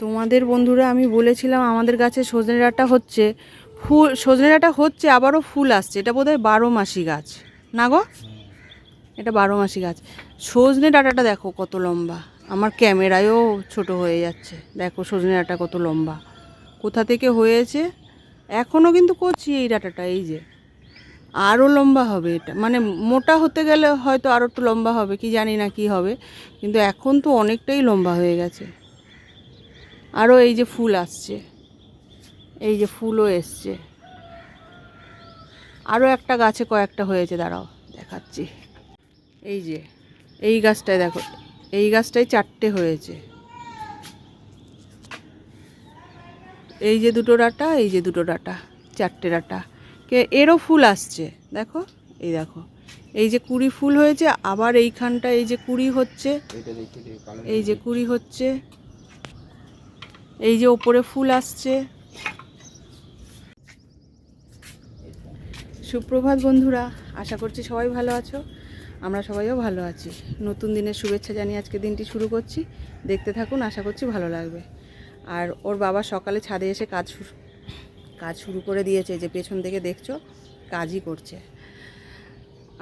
তোমাদের বন্ধুরা আমি বলেছিলাম আমাদের গাছে সজনে ডাঁটা হচ্ছে, ফুল সজনে ডাঁটা হচ্ছে, আবারও ফুল আসছে। এটা বোধহয় বারো মাসি গাছ। না গো? এটা বারো মাসি গাছ। সজনে ডাঁটাটা দেখো কত লম্বা। আমার ক্যামেরায়ও ছোট হয়ে যাচ্ছে। দেখো সজনে ডাঁটা কত লম্বা। কোথা থেকে হয়েছে? এখনও কিন্তু করছি এই ডাঁটাটা, এই যে। আরও লম্বা হবে এটা। মানে মোটা হতে গেলে হয়তো আরও একটু লম্বা হবে, কি জানি না কি হবে। কিন্তু এখন তো অনেকটাই লম্বা হয়ে গেছে। আরও এই যে ফুল আসছে। এই যে ফুলও এসছে। আরও একটা গাছে কয়েকটা হয়েছে দাঁড়াও দেখাচ্ছি। এই যে এই গাছটায় দেখো এই গাছটায় চারটে হয়েছে। এই যে দুটো ডাটা এই যে দুটো ডাটা চারটে ডাটা। কে এরও ফুল আসছে দেখো এই দেখো। এই যে কুড়ি ফুল হয়েছে আবার এইখানটা এই যে কুড়ি হচ্ছে এই যে কুড়ি হচ্ছে। এই যে ওপরে ফুল আসছে। সুপ্রভাত বন্ধুরা, আশা করছি সবাই ভালো আছো। আমরা সবাইও ভালো আছি। নতুন দিনের শুভেচ্ছা জানিয়ে আজকে দিনটি শুরু করছি। দেখতে থাকুন, আশা করছি ভালো লাগবে। আর ওর বাবা সকালে ছাদে এসে কাজ শুরু কাজ শুরু করে দিয়েছে যে পেছন থেকে দেখছ, কাজই করছে।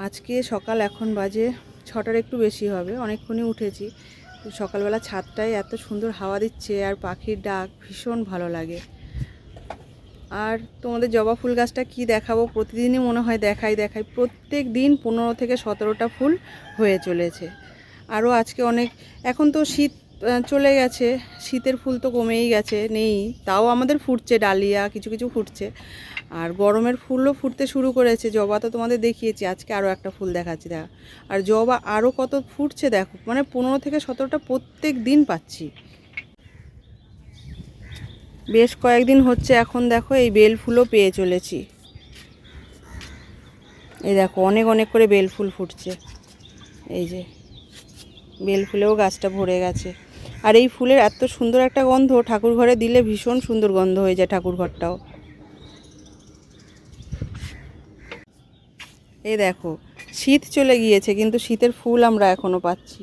আজকে সকাল এখন বাজে ছটার একটু বেশি হবে, অনেকক্ষণই উঠেছি। সকালবেলা ছাদটায় এত সুন্দর হাওয়া দিচ্ছে আর পাখির ডাক ভীষণ ভালো লাগে। আর তোমাদের জবা ফুল গাছটা কি দেখাবো? প্রতিদিনই মনে হয় দেখাই দেখাই। প্রত্যেক দিন পনেরো থেকে সতেরোটা ফুল হয়ে চলেছে। আরও আজকে অনেক, এখন তো শীত চলে গেছে। শীতের ফুল তো কমেই গেছে, নেই। তাও আমাদের ফুটছে ডালিয়া, কিছু কিছু ফুটছে। আর গরমের ফুলও ফুটতে শুরু করেছে। জবা তো তোমাদের দেখিয়েছি, আজকে আরও একটা ফুল দেখাচ্ছি, দেখা। আর জবা আরও কত ফুটছে, দেখো। মানে পনেরো থেকে সতেরোটা প্রত্যেক দিন পাচ্ছি। বেশ কয়েকদিন হচ্ছে, এখন দেখো এই বেল ফুলও পেয়ে চলেছি। এই দেখো, অনেক অনেক করে বেল ফুল ফুটছে। এই যে। বেল ফুলেও গাছটা ভরে গেছে। আর এই ফুলের এত সুন্দর একটা গন্ধ ঠাকুর ঘরে দিলে ভীষণ সুন্দর গন্ধ হয়ে যায় ঠাকুর ঘরটাও এই দেখো, শীত চলে গিয়েছে, কিন্তু শীতের ফুল আমরা এখনও পাচ্ছি।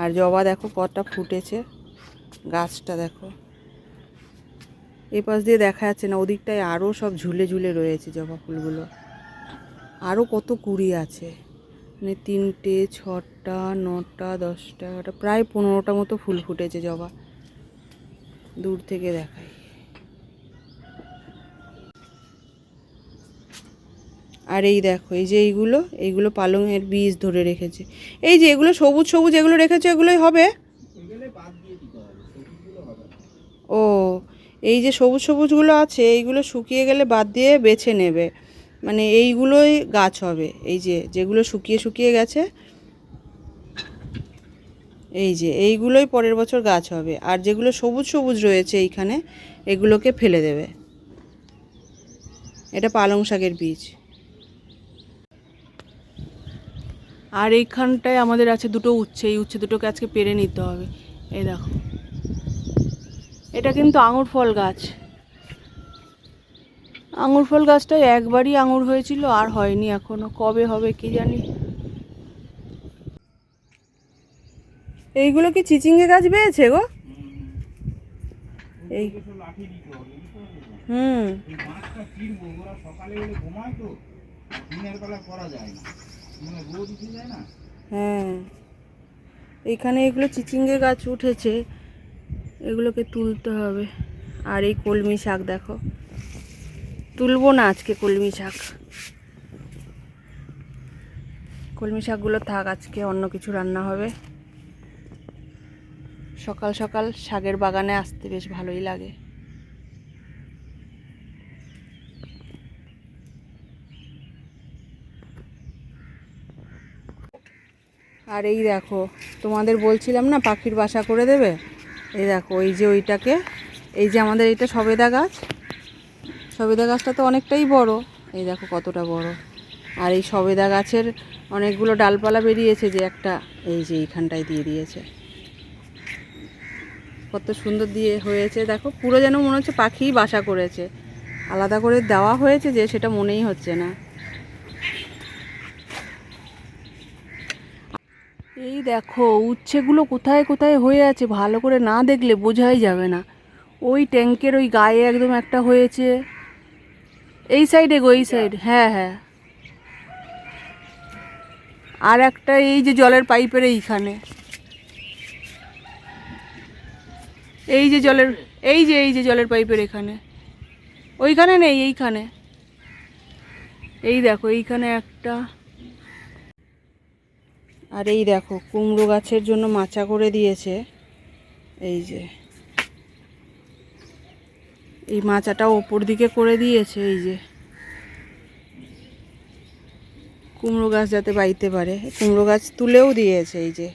আর জবা দেখো কতটা ফুটেছে, গাছটা দেখো। এই পাশ দিয়ে দেখা যাচ্ছে না, ওদিকটায় আরও সব ঝুলে ঝুলে রয়েছে জবা ফুলগুলো। আরও কত কুড়ি আছে? মানে তিনটে ছটা নটা দশটা এগারোটা প্রায় পনেরোটা মতো ফুল ফুটেছে জবা। দূর থেকে দেখাই। আর এই দেখো এই যে এইগুলো এইগুলো পালংয়ের বীজ ধরে রেখেছে। এই যে এগুলো সবুজ সবুজ এগুলো রেখেছে এগুলোই হবে। ও এই যে সবুজ সবুজগুলো আছে এইগুলো শুকিয়ে গেলে বাদ দিয়ে বেছে নেবে। মানে এইগুলোই গাছ হবে। এই যে, যেগুলো শুকিয়ে শুকিয়ে গেছে, এই যে, এইগুলোই পরের বছর গাছ হবে। আর যেগুলো সবুজ সবুজ রয়েছে এইখানে, এগুলোকে ফেলে দেবে। এটা পালং শাকের বীজ। আর এইখানটায় আমাদের আছে দুটো উচ্ছে। এই উচ্ছে দুটোকে আজকে পেরে নিতে হবে। এই দেখো। এটা কিন্তু আঙুর ফল গাছ। আঙুর ফল গাছটায় একবারই আঙুর হয়েছিল আর হয়নি এখনও। কবে হবে কি জানি। এইগুলো কি চিচিঙ্গে গাছ পেয়েছে গো? এই হুম। মানে হ্যাঁ। এখানে এগুলো চিচিঙ্গে গাছ উঠেছে এগুলোকে তুলতে হবে। আর এই কলমি শাক দেখো। তুলবো না আজকে কলমি শাক। কলমি শাকগুলো থাক, আজকে অন্য কিছু রান্না হবে। সকাল সকাল শাকের বাগানে আসতে বেশ ভালোই লাগে। আর এই দেখো, তোমাদের বলছিলাম না পাখির বাসা করে দেবে? এই দেখো, এই যে ওইটাকে, এই যে আমাদের এইটা সবেদা গাছ। সবেদা গাছটা তো অনেকটাই বড়। এই দেখো কতটা বড়। আর এই সবেদা গাছের অনেকগুলো ডালপালা বেরিয়েছে যে একটা এই যে এইখানটায় দিয়ে দিয়েছে। কত সুন্দর দিয়ে হয়েছে। দেখো, পুরো যেন মনে হচ্ছে পাখিই বাসা করেছে। আলাদা করে দেওয়া হয়েছে যে সেটা মনেই হচ্ছে না। এই দেখো, উচ্ছেগুলো কোথায় কোথায় হয়ে আছে ভালো করে না দেখলে বোঝাই যাবে না। ওই ট্যাঙ্কের ওই গায়ে একদম একটা হয়েছে। এই সাইডে গো এই সাইড হ্যাঁ হ্যাঁ। আর একটা এই যে জলের পাইপের এইখানে। এই যে জলের এই যে এই যে জলের পাইপের এখানে। ওইখানে নেই এইখানে। এই দেখো এইখানে একটা। আর এই দেখো কুমড়ো গাছের জন্য মাচা করে দিয়েছে। এই যে। এই মাচাটা ওপর দিকে করে দিয়েছে, এই যে। কুমড়ো গাছ যাতে বাইতে পারে, কুমড়ো গাছ তুলেও দিয়েছে, এই যে।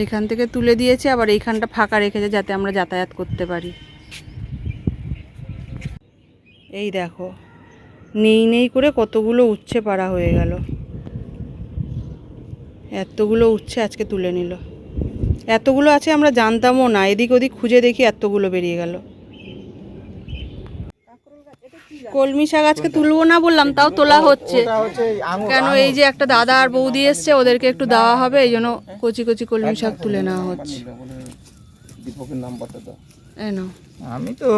এইখান থেকে তুলে দিয়েছে, আবার এইখানটা ফাঁকা রেখেছে যাতে আমরা যাতায়াত করতে পারি। এই দেখো নেই নেই করে কতগুলো উচ্ছে পাড়া হয়ে গেল। এতগুলো উচ্ছে আজকে তুলে নিল। এতগুলো আছে আমরা জানতামও না এদিক ওদিক খুঁজে দেখি এতগুলো বেরিয়ে গেল। কলমি শাক আজকে তুলবো না বললাম তাও তোলা হচ্ছে। কেন এই যে একটা দাদা আর বৌদি এসছে ওদেরকে একটু দেওয়া হবে এই জন্য কচি কচি কলমি শাক তুলে নেওয়া হচ্ছে। নাও। আমি তো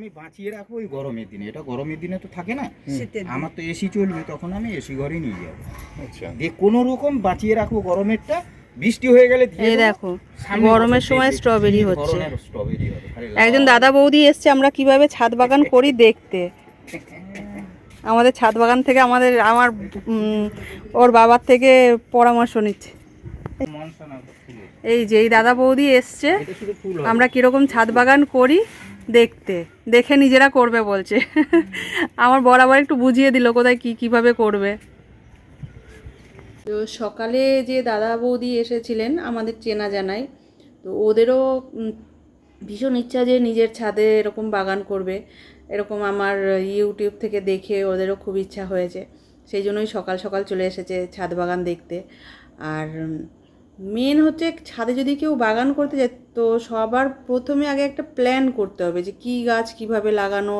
আমি বাঁচিয়ে রাখব ওই গরমের দিনে। এটা গরমের দিনে তো থাকে না। আমার তো এসি চলবে তখন আমি এসি ঘরে নিয়ে যাব। আচ্ছা। দিয়ে কোনো রকম বাঁচিয়ে রাখব গরমেরটা বৃষ্টি হয়ে গেলে দিয়ে এই দেখো গরমের সময় স্ট্রবেরি হচ্ছে। একজন দাদা বৌদি এসছে আমরা কীভাবে ছাদ বাগান করি দেখতে। আমাদের ছাদ বাগান থেকে আমাদের আমার ওর বাবার থেকে পরামর্শ নিচ্ছে। এই যে এই দাদা বৌদি এসছে। আমরা কীরকম ছাদ বাগান করি দেখতে। দেখে নিজেরা করবে বলছে। আমার বরাবর একটু বুঝিয়ে দিল কোথায় কি কীভাবে করবে। তো সকালে যে দাদা বৌদি এসেছিলেন, আমাদের চেনা জানাই, তো ওদেরও ভীষণ ইচ্ছা যে নিজের ছাদে এরকম বাগান করবে। এরকম আমার ইউটিউব থেকে দেখে ওদেরও খুব ইচ্ছা হয়েছে। সেই জন্যই সকাল সকাল চলে এসেছে ছাদ বাগান দেখতে। আর মেন হচ্ছে ছাদে যদি কেউ বাগান করতে যায়, তো সবার প্রথমে আগে একটা প্ল্যান করতে হবে যে কী গাছ কীভাবে লাগানো,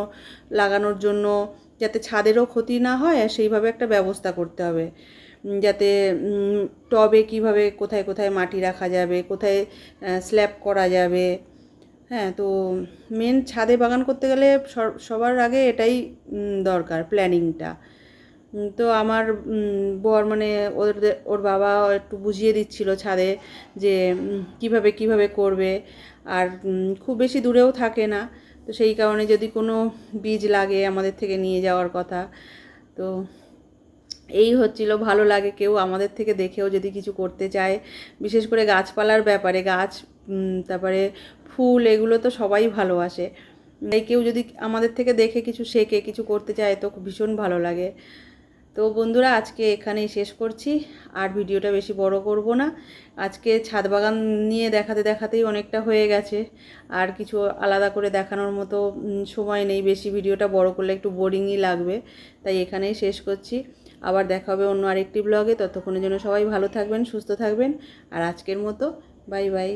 লাগানোর জন্য যাতে ছাদেরও ক্ষতি না হয় আর সেইভাবে একটা ব্যবস্থা করতে হবে। যাতে টবে কীভাবে কোথায় কোথায় মাটি রাখা যাবে, কোথায় স্ল্যাব করা যাবে। হ্যাঁ তো মেন ছাদে বাগান করতে গেলে সবার আগে এটাই দরকার প্ল্যানিংটা তো আমার বর মানে ওদের, ওর বাবা একটু বুঝিয়ে দিচ্ছিল ছাদে যে কীভাবে কীভাবে করবে। আর খুব বেশি দূরেও থাকে না। তো সেই কারণে যদি কোনো বীজ লাগে আমাদের থেকে নিয়ে যাওয়ার কথা, তো এই হচ্ছিল। ভালো লাগে কেউ আমাদের থেকে দেখেও যদি কিছু করতে চায়। বিশেষ করে গাছপালার ব্যাপারে, গাছ তারপরে ফুল এগুলো তো সবাই ভালোবাসে। তাই কেউ যদি আমাদের থেকে দেখে কিছু শেখে, কিছু করতে চায়, তো ভীষণ ভালো লাগে। তো বন্ধুরা, আজকে এখানেই শেষ করছি। আর ভিডিওটা বেশি বড় করব না। আজকে ছাদ বাগান নিয়ে দেখাতে দেখাতেই অনেকটা হয়ে গেছে। আর কিছু আলাদা করে দেখানোর মতো সময় নেই। বেশি ভিডিওটা বড় করলে একটু বোরিংই লাগবে। তাই এখানেই শেষ করছি। আবার দেখা হবে অন্য আরেকটি ব্লগে ততক্ষণের জন্য সবাই ভালো থাকবেন, সুস্থ থাকবেন। আর আজকের মতো, বাই বাই।